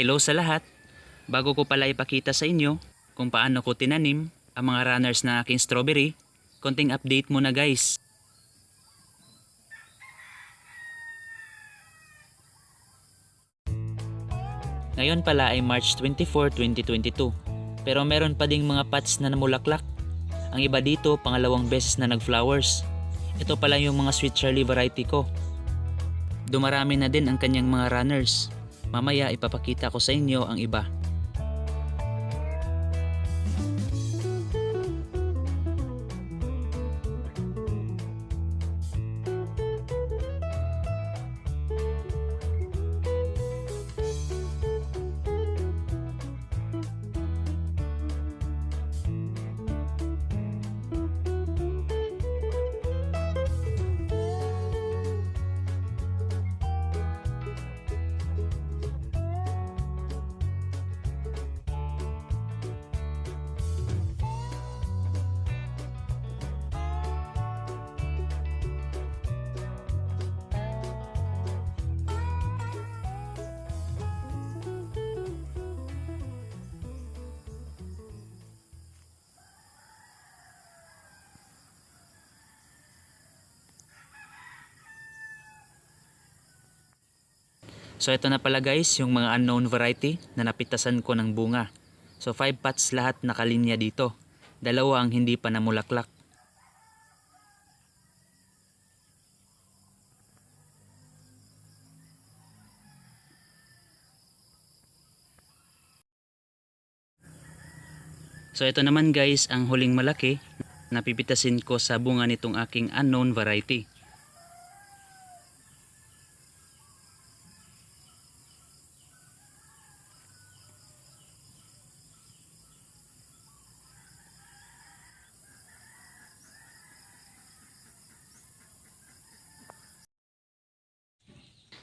Hello sa lahat! Bago ko pala ipakita sa inyo kung paano ko tinanim ang mga runners na aking strawberry, konting update muna guys. Ngayon pala ay March 24, 2022. Pero meron pa ding mga pots na namulaklak. Ang iba dito, pangalawang beses na nag-flowers. Ito pala yung mga sweet Charlie variety ko. Dumarami na din ang kanyang mga runners. Mamaya ipapakita ko sa inyo ang iba. So ito na pala guys yung mga unknown variety na napitasan ko ng bunga. So 5 pots lahat nakalinya dito. Dalawa ang hindi pa namulaklak. So ito naman guys ang huling malaki na pipitasin ko sa bunga nitong aking unknown variety.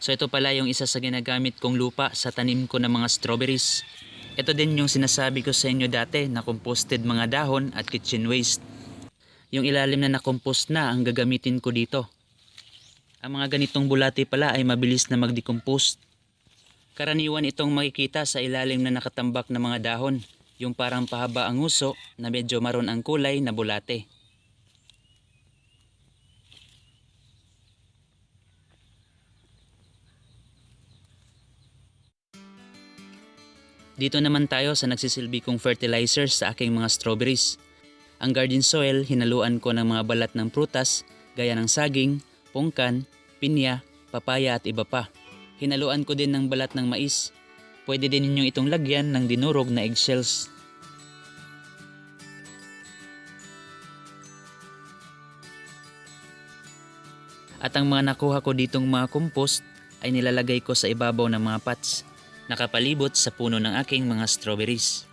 So ito pala yung isa sa ginagamit kong lupa sa tanim ko ng mga strawberries. Ito din yung sinasabi ko sa inyo dati na composted mga dahon at kitchen waste. Yung ilalim na nakompost na ang gagamitin ko dito. Ang mga ganitong bulati pala ay mabilis na magdecompose. Karaniwan itong makikita sa ilalim na nakatambak na mga dahon, yung parang pahaba ang uso na medyo maroon ang kulay na bulate. Dito naman tayo sa nagsisilbi kong fertilizers sa aking mga strawberries. Ang garden soil, hinaluan ko ng mga balat ng prutas gaya ng saging, pungkan, pinya, papaya at iba pa. Hinaluan ko din ng balat ng mais. Pwede din ninyong itong lagyan ng dinurog na eggshells. At ang mga nakuha ko ditong mga compost ay nilalagay ko sa ibabaw ng mga pots nakapalibot sa puno ng aking mga strawberries.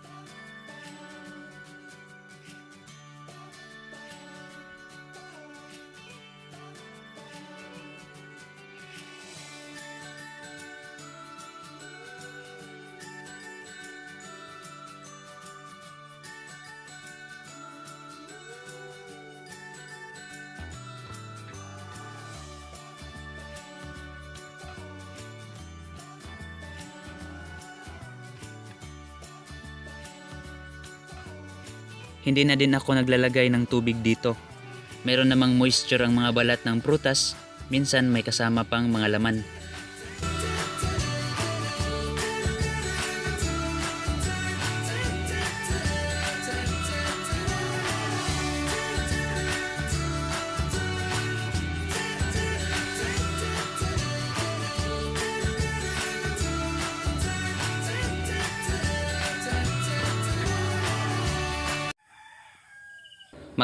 Hindi na din ako naglalagay ng tubig dito. Meron namang moisture ang mga balat ng prutas, minsan may kasama pang mga laman.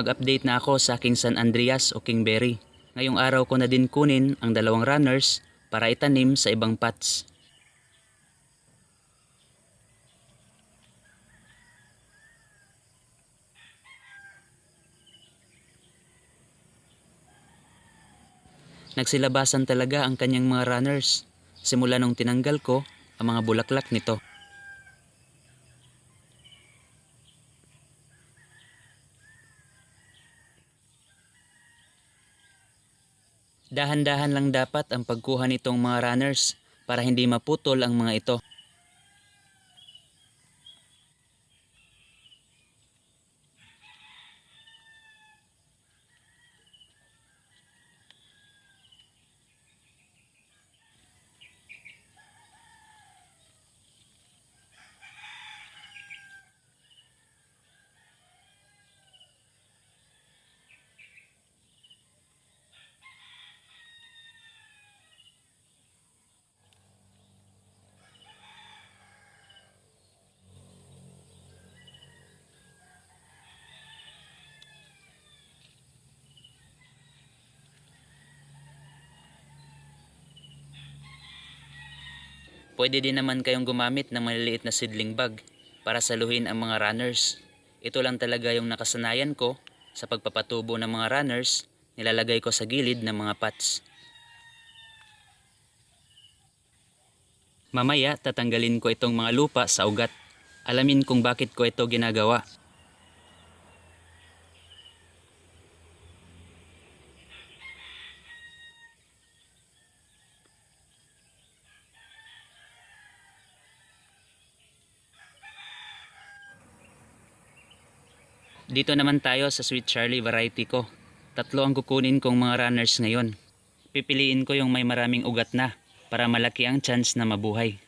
Mag-update na ako sa aking San Andreas o Kingberry. Ngayong araw ko na din kunin ang dalawang runners para itanim sa ibang pots. Nagsilabasan talaga ang kanyang mga runners simula nung tinanggal ko ang mga bulaklak nito. Dahan-dahan lang dapat ang pagkuha nitong mga runners para hindi maputol ang mga ito. Pwede din naman kayong gumamit ng maliliit na seedling bag para saluhin ang mga runners. Ito lang talaga yung nakasanayan ko sa pagpapatubo ng mga runners, nilalagay ko sa gilid ng mga pots. Mamaya tatanggalin ko itong mga lupa sa ugat. Alamin kung bakit ko ito ginagawa. Dito naman tayo sa Sweet Charlie variety ko. Tatlo ang kukunin kong mga runners ngayon. Pipiliin ko yung may maraming ugat na para malaki ang chance na mabuhay.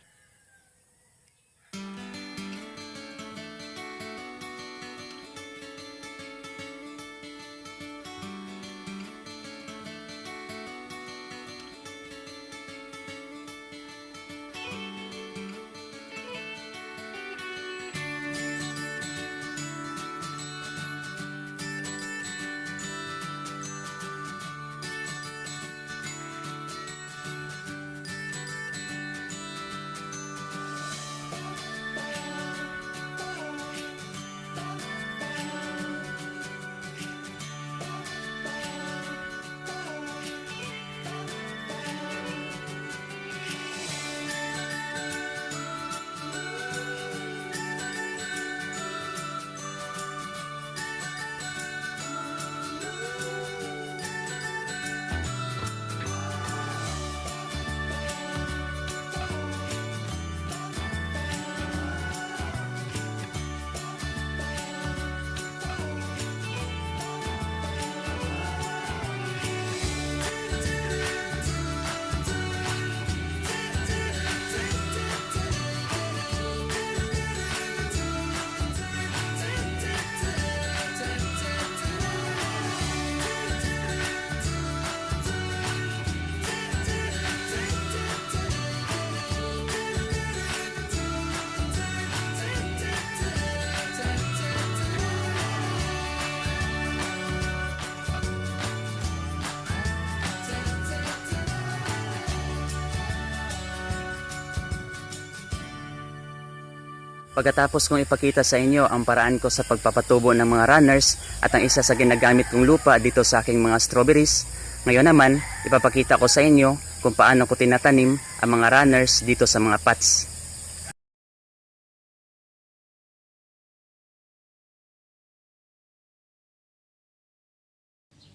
Pagkatapos kong ipakita sa inyo ang paraan ko sa pagpapatubo ng mga runners at ang isa sa ginagamit kong lupa dito sa aking mga strawberries, ngayon naman ipapakita ko sa inyo kung paano ko tinatanim ang mga runners dito sa mga pots.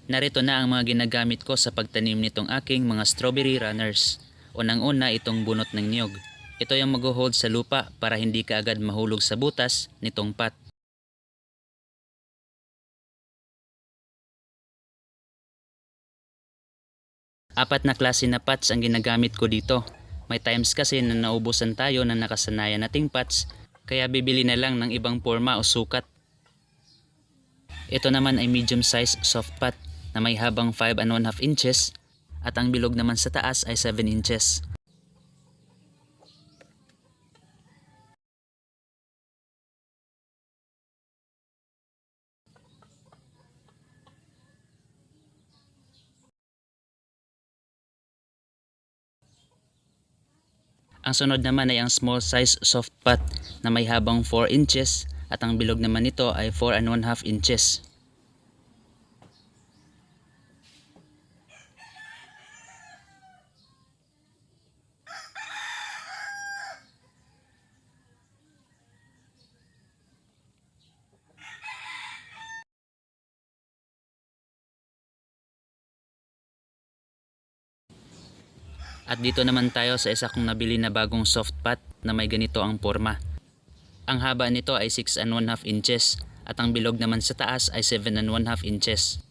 Narito na ang mga ginagamit ko sa pagtanim nitong aking mga strawberry runners. Unang-una itong bunot ng niyog. Ito yung mag-hold sa lupa para hindi ka agad mahulog sa butas nitong pot. Apat na klase na pots ang ginagamit ko dito. May times kasi na naubusan tayo ng nakasanayan nating pots kaya bibili na lang ng ibang forma o sukat. Ito naman ay medium size soft pot na may habang 5 and 1 half inches at ang bilog naman sa taas ay 7 inches. Ang sunod naman ay ang small size soft pot na may habang 4 inches at ang bilog naman nito ay 4 and 1 half inches. At dito naman tayo sa isa kong nabili na bagong soft pot na may ganito ang forma. Ang haba nito ay 6 and 1 half inches at ang bilog naman sa taas ay 7 and 1 half inches.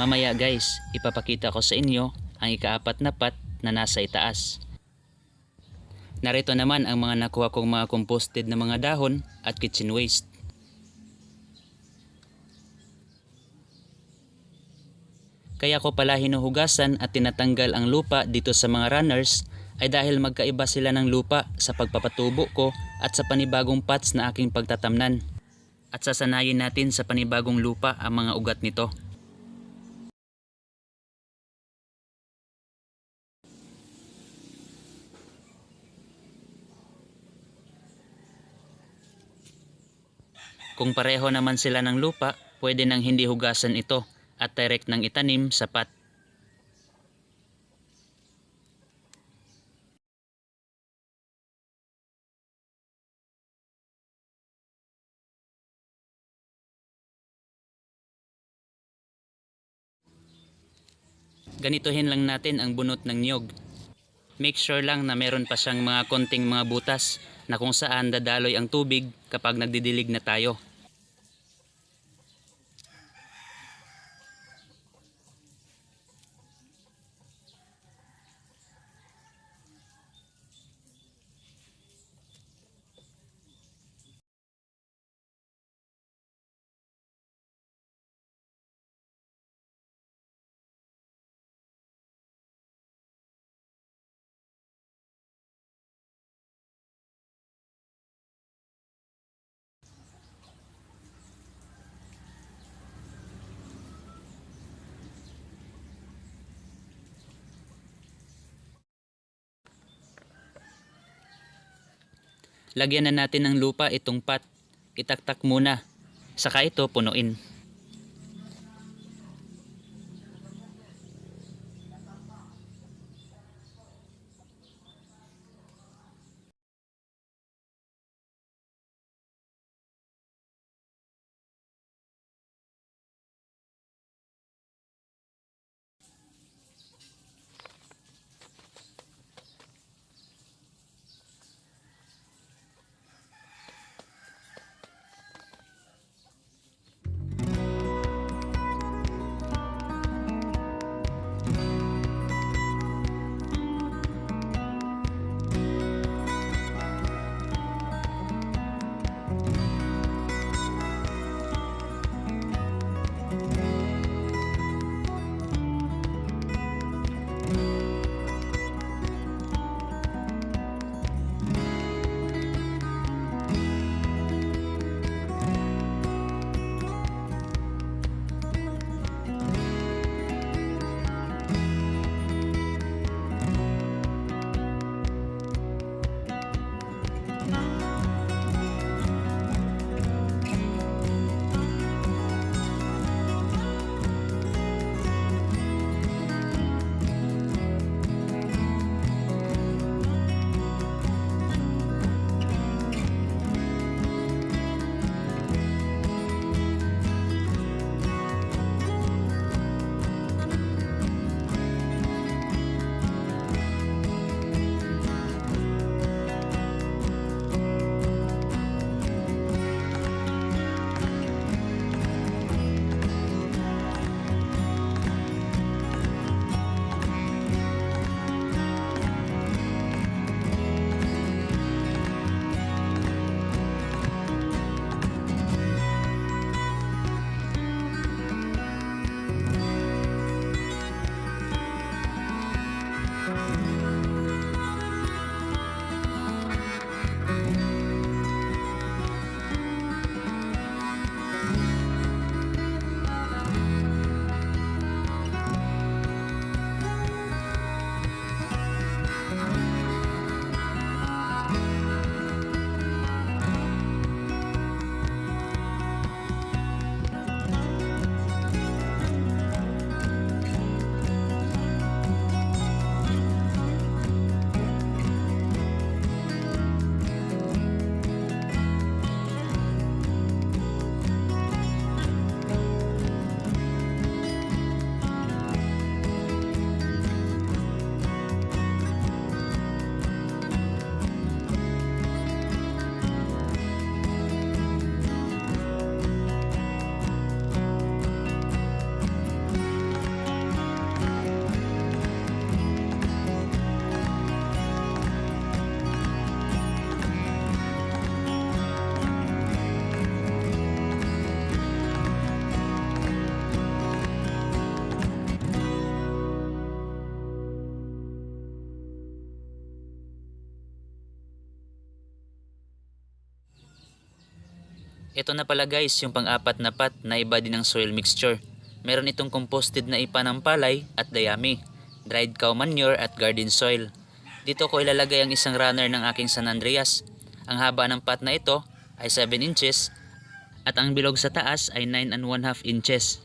Mamaya guys, ipapakita ko sa inyo ang ikaapat na pat na nasa itaas. Narito naman ang mga nakuha kong mga composted na mga dahon at kitchen waste. Kaya ko pala hinuhugasan at tinatanggal ang lupa dito sa mga runners ay dahil magkaiba sila ng lupa sa pagpapatubo ko at sa panibagong pots na aking pagtatamnan. At sasanayin natin sa panibagong lupa ang mga ugat nito. Kung pareho naman sila ng lupa, pwede nang hindi hugasan ito at direct nang itanim sa pat. Ganituhin lang natin ang bunot ng niyog. Make sure lang na meron pa siyang mga konting mga butas na kung saan dadaloy ang tubig kapag nagdidilig na tayo. Lagyan na natin ng lupa itong pat. Itaktak muna. Saka ito punuin. Ito na pala guys, yung pang-apat na pot na iba din ng soil mixture. Meron itong composted na ipa ng palay at dayami, dried cow manure at garden soil. Dito ko ilalagay ang isang runner ng aking San Andreas. Ang haba ng pot na ito ay 7 inches at ang bilog sa taas ay 9 and 1 half inches.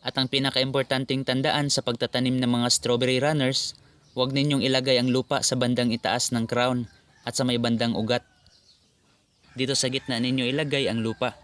At ang pinakaimportanting tandaan sa pagtatanim ng mga strawberry runners, huwag ninyong ilagay ang lupa sa bandang itaas ng crown at sa may bandang ugat. Dito sa gitna ninyo ilagay ang lupa.